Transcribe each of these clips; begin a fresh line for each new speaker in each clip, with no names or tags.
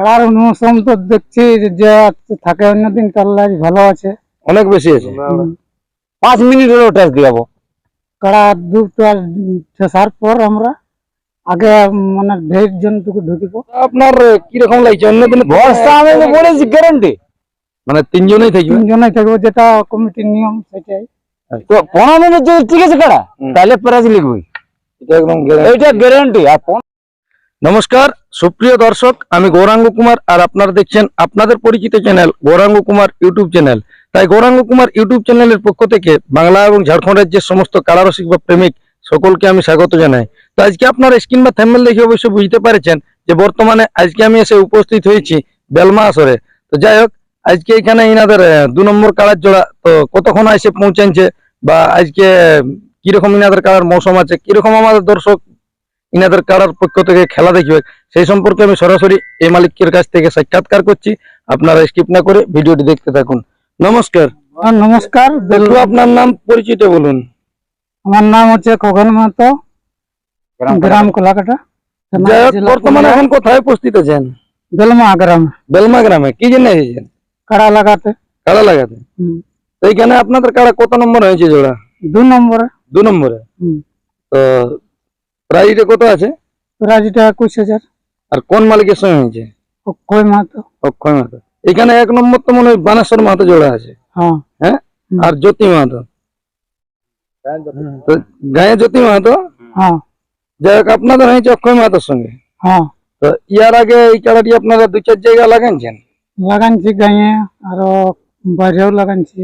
কাড়ার মৌসুম তো দেখছি যে থাকে অন্যদিন তাহলে আজ ভালো আছে।
অনেক বেশি আছে। পাঁচ মিনিট হলো টেস্ট দিয়াবো
কাড়া দুটো ঠেসার পর আমরা আগে মানে ঢের জনটুকু ঢুকিব।
আপনার কীরকম লাগছে? অন্যদিন
ভরসা আমি বলেছি গ্যারান্টি
মানে তিনজনেই থাকবে।
তিনজনে থাকব যেটা কমিটির নিয়ম সেটাই।
তো পনেরো মিনিট যদি ঠিক আছে কারা?
হুম।
তাহলে প্রাইজ লিখবি
এটা একদম।
এইটা গ্যারান্টি আর
নমস্কার, সুপ্রিয় দর্শক, আমি গৌরাঙ্গ কুমার আর আপনারা দেখছেন আপনাদের পরিচিত channel Gauranga Kumar YouTube channel. তাই গৌরাঙ্গ কুমার ইউটিউব চ্যানেলের পক্ষ থেকে বাংলা এবং ঝাড়খণ্ড রাজ্যের সমস্ত কালারসিক বা প্রেমিক সকলকে আমি স্বাগত জানাই। তো আজকে আপনার স্ক্রিন বা থ্যাম্বেল দেখে অবশ্যই বুঝতে পারছেন যে বর্তমানে আজকে আমি এসে উপস্থিত হয়েছি বেলমা আসরে। তো যাই হোক, আজকে এখানে ইনাদের দু নম্বর কালার জোড়া, তো কতক্ষণ এসে পৌঁছাচ্ছে বা আজকে কীরকম ইনাদের কালার, মৌসুম আছে, কীরকম আমাদের দর্শক ইনাদের কারার পক্ষ থেকে খেলা দেখবে। সেই সম্পর্কে আমি সরাসরি এই মালিকের কাছ থেকে সাক্ষাৎকার করছি। আপনারা স্কিপ না করে ভিডিওটি দেখতে থাকুন। নমস্কার।
নমস্কার। বেল-
একটু আপনার নাম পরিচিত বলুন।
আমার নাম হচ্ছে খগন মাহাতো গ্রাম কোলাকাটা
বর্তমানে এখন কোথায় উপস্থিত আছেন?
বেলমা গ্রাম।
বেলমা গ্রামে। কি জন্য এসেছেন?
কাড়া লাগাতে।
কাড়া লাগাতে তো এইখানে আপনাদের কাড়া কত নম্বর হয়েছে জোড়া?
দু নম্বরে।
দু নম্বরে। তো প্রাইজটা কত আছে?
প্রাইজটা একুশ হাজার।
আর কোন মালিকের সঙ্গে হয়েছে?
কই মাহাতো।
অক্ষয় মাহাতো। এখানে এক নম্বর তো মনে হয় বানেশ্বর মাহাতো জোড়া আছে।
হ্যাঁ।
হ্যাঁ? আর জ্যোতি মাহাতো। গায়ে জ্যোতি মাহাতো?
হ্যাঁ।
যাই হোক আপনাদের হয়েছে অক্ষয় মাহাতোর সঙ্গে।
হ্যাঁ।
তো ইয়ার আগে এই কাড়াটি আপনারা দু চার জায়গা লাগাইছেন?
লাগানছি গাঁয়ে আরও বাইরেও লাগানছি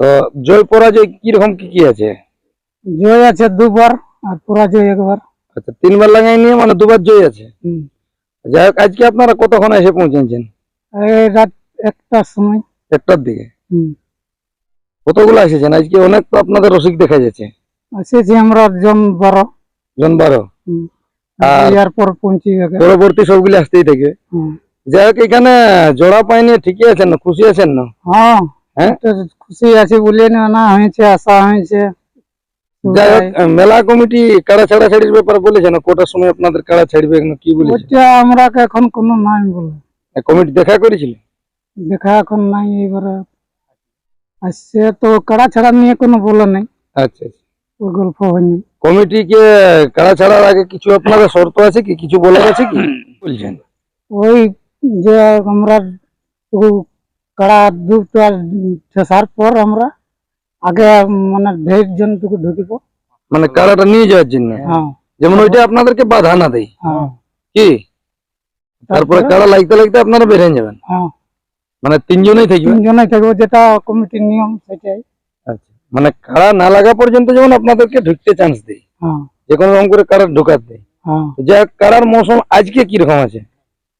তো জয় পরাজয় কীরকম কি কি আছে?
জয় আছে দুবার। আর পরাজয় একবার।
আচ্ছা তিনবার লাগাই নিয়ে মানে দুবার জয় আছে? যাই হোক আজকে আপনারা কতক্ষণ এসে পৌঁছেছেন?
রাত একটার সময়।
একটার দিকে?
হুম।
কতগুলো এসেছেন? আজকে অনেক তো আপনাদের রসিক দেখা যাচ্ছে।
এসেছি আমরা জন বারো।
জন বারো?
হুম।
আর-
এরপর পৌঁছি
পরবর্তী সবগুলি আসতেই থাকে।
হুম।
যাই হোক এখানে জোড়া পাইনি ঠিকই আছেন না? খুশি আছেন না?
হ্যাঁ।
হ্যাঁ?
খুশি আছি বলে না না হয়েছে আশা হয়েছে।
যাই হোক মেলা কমিটি কাড়া ছাড়া ছাড়ির ব্যাপারে বলেছে না? কোটার সময় আপনাদের কাড়া ছাড়বে কি বলেছে?
ওইটা আমরা এখন কোনো নাই বলে।
কমিটি দেখা করেছিল?
দেখা এখন নাই এবারে আসছে তো কাড়া ছাড়া নিয়ে কোনো বলে নাই।
আচ্ছা আচ্ছা।
ওই গল্প হয়নি।
কমিটিকে কাড়া ছাড়ার আগে কিছু আপনাদের শর্ত আছে কি? কিছু বলার আছে কি? বলছেন।
ওই যে আমরা কাড়া দুটো ঠেসার পর আমরা আগে মানে ঢের জনটুকু ঢুকিব।
মানে কাড়াটা নিয়ে যাওয়ার জন্য?
হ্যাঁ।
যেমন ওইটা আপনাদেরকে বাধা না দেয়।
হ্যাঁ।
কি? তারপরে কাড়া লাগতে লাগতে আপনারা বেরিয়ে যাবেন?
হ্যাঁ।
মানে তিনজনেই থাকবেন
তিনজনে থাকব যেটা কমিটির নিয়ম সেটাই।
আচ্ছা। মানে কাড়া না লাগা পর্যন্ত যেমন আপনাদেরকে ঢুকতে চান্স দেয়।
হ্যাঁ।
যে কোনো রকম করে কাড়া ঢোকার দেয়।
হ্যাঁ।
কারার মৌসুম আজকে কীরকম আছে?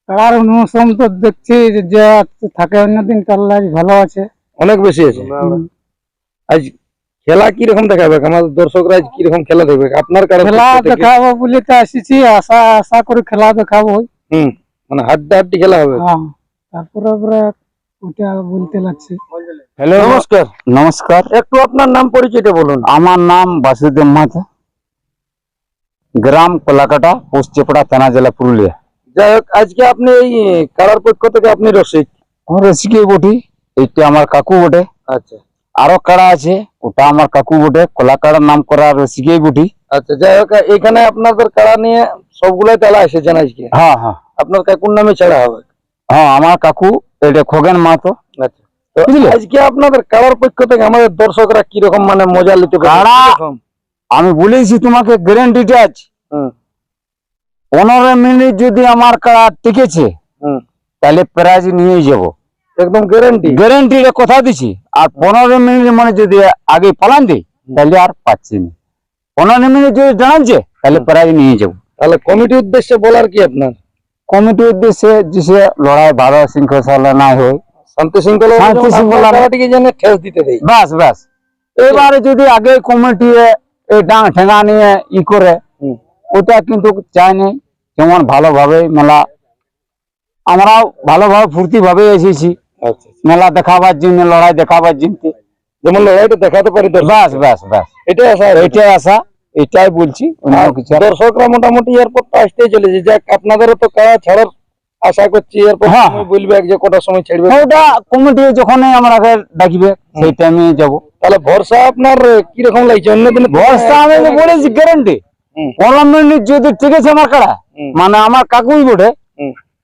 কাড়ার মৌসুম তো দেখছি যে থাকে অন্যদিন আজ ভালো আছে।
অনেক বেশি আছে। আজ খেলা কীরকম দেখাবে? আমাদের দর্শকরা আজ কীরকম খেলা দেখবে? আপনার কারণ
খেলা দেখাবো বলে তো আসিছি আশা আশা করে খেলা দেখাবো।
হুম মানে হাড্ডা হাড্ডি খেলা হবে।
হ্যাঁ তারপরে এবারে ওটা বলতে লাগছে।
হ্যালো।
নমস্কার।
নমস্কার।
একটু আপনার নাম পরিচয়টা বলুন।
আমার নাম বাসুদেব মাথা গ্রাম কোলাকাটা পোস্ট চেপড়া থানা জেলা পুরুলিয়া।
যাই হোক আজকে আপনি এই কারার পক্ষ থেকে আপনি রসিক।
আমার রসিকে বটি। এইটা আমার কাকু বটে।
আচ্ছা।
আরও কাড়া আছে ওটা আমার কাকু বটে কোলাকাড়ার নাম করা রসিকেই বটি।
আচ্ছা যাই হোক এখানে আপনাদের কারা নিয়ে সবগুলাই তেলা এসেছেন আজকে
হ্যাঁ হ্যাঁ।
আপনার কাকুর নামে ছাড়া হবে।
হ্যাঁ আমার কাকু এটা খগেন মাহাতো।
আচ্ছা। তো? আজকে আপনাদের কারার পক্ষ থেকে আমাদের দর্শকরা কীরকম মানে মজা নিতে পারে?
কারা? আমি বলেছি তোমাকে গ্যারেন্টিটা আছে।
হুম।
পনেরো মিনিট যদি আমার কাড়া টিকেছে
হুম।
তাহলে প্রাইজ নিয়ে যাব।
একদম গ্যারান্টি
গ্যারেন্টি কথা দিছি। আর পনেরো মিনিট মানে যদি আগে পালান দিই তাহলে আর পাচ্ছি না। পনেরো মিনিট যদি জানাচ্ছে তাহলে প্রাইজ নিয়ে যাব।
তাহলে কমিটির উদ্দেশ্যে বলার কি আপনার?
কমিটির উদ্দেশ্যে যে লড়াই ভালো শৃঙ্খলা না হয়
শান্তি শৃঙ্খলা
শান্তি শৃঙ্খলা-
কারাটিকে যেন ঠেস দিতে দেয়।
বাস বাস। এবারে যদি আগে কমিটি এই ডাং ঠেঙা নিয়ে ই করে। ওটা কিন্তু চাইনি যেমন ভালোভাবে মেলা আমরাও ভালোভাবে ফুর্তি ভাবে এসেছি। মেলা দেখাবার জন্য লড়াই দেখাবার জন্য।
যেমন লড়াইটা দেখাতে পারি
বাস বাস বাস।
এটাই আশা।
এটাই আশা এটাই বলছি
দর্শকরা মোটামুটি এরপর তো আসতেই চলেছে। যাক আপনাদেরও তো কারা ছাড়ার আশা করছি এরপর
হ্যাঁ।
বলবে যে কটার সময় ছেড়বে।
ওটা কমিটি যখনই আমাকে ডাকিবে সেই টাইমে যাব।
তাহলে ভরসা আপনার কীরকম লাগছে? অন্যদিন
ভরসা আমি বলেছি গ্যারান্টি। পনেরো মিনিট যদি ঠিক আছে আমার
হুম।
মানে আমার কাকুই বটে।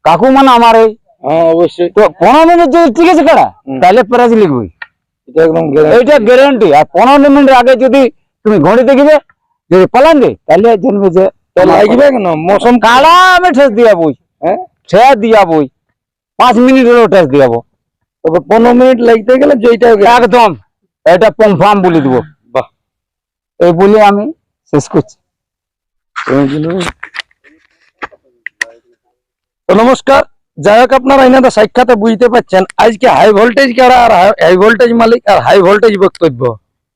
কাকু মানে আমার এই
হ্যাঁ অবশ্যই
তো পনেরো মিনিট যদি ঠিক আছে কাড়া
হুম।
তাহলে প্রাইজ লিখবই
এটা একদম guarantee।
এইটা গ্যারান্টি আর পনেরো মিনিট আগে যদি তুমি ঘড়ি দেখবে যদি পালান দে তাহলে জানবে যে
তো লাগবে কেন মৌসুম
কাড়া আমি ঠেস দিয়া বই
হ্যাঁ
ঠেস দিয়া বই পাঁচ মিনিট হলেও ঠেস দিয়াবো
তবে পনেরো মিনিট লাগতে গেলে যেটা
একদম এটা কনফার্ম বলে দিব
বাহ
এই বলে আমি শেষ করছি
তো নমস্কার যাই হোক আপনারা এনাদের সাক্ষাতে বুঝতে পারছেন, আজকে হাই ভোল্টেজ কারা আর হাই ভোল্টেজ মালিক আর হাই ভোল্টেজ বক্তব্য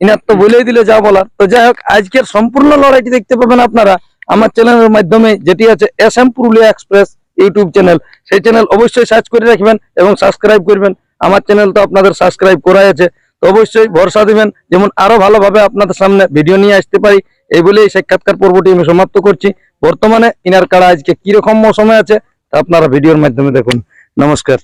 ইনার তো বলেই দিলে যা বলার। তো যাই হোক আজকের সম্পূর্ণ লড়াইটি দেখতে পাবেন আপনারা আমার চ্যানেলের মাধ্যমে, যেটি আছে S M Purulia express YouTube channel. সেই চ্যানেল অবশ্যই সার্চ করে রাখবেন এবং সাবস্ক্রাইব করবেন। আমার চ্যানেল তো আপনাদের সাবস্ক্রাইব করাই আছে। তো অবশ্যই ভরসা দিবেন, যেমন আরও ভালোভাবে আপনাদের সামনে ভিডিও নিয়ে আসতে পারি। এই বলে এই সাক্ষাৎকার পর্বটি আমি সমাপ্ত করছি। বর্তমানে ইনার কারা আজকে কীরকম মৌসুমে আছে তা আপনারা ভিডিওর মাধ্যমে দেখুন। নমস্কার।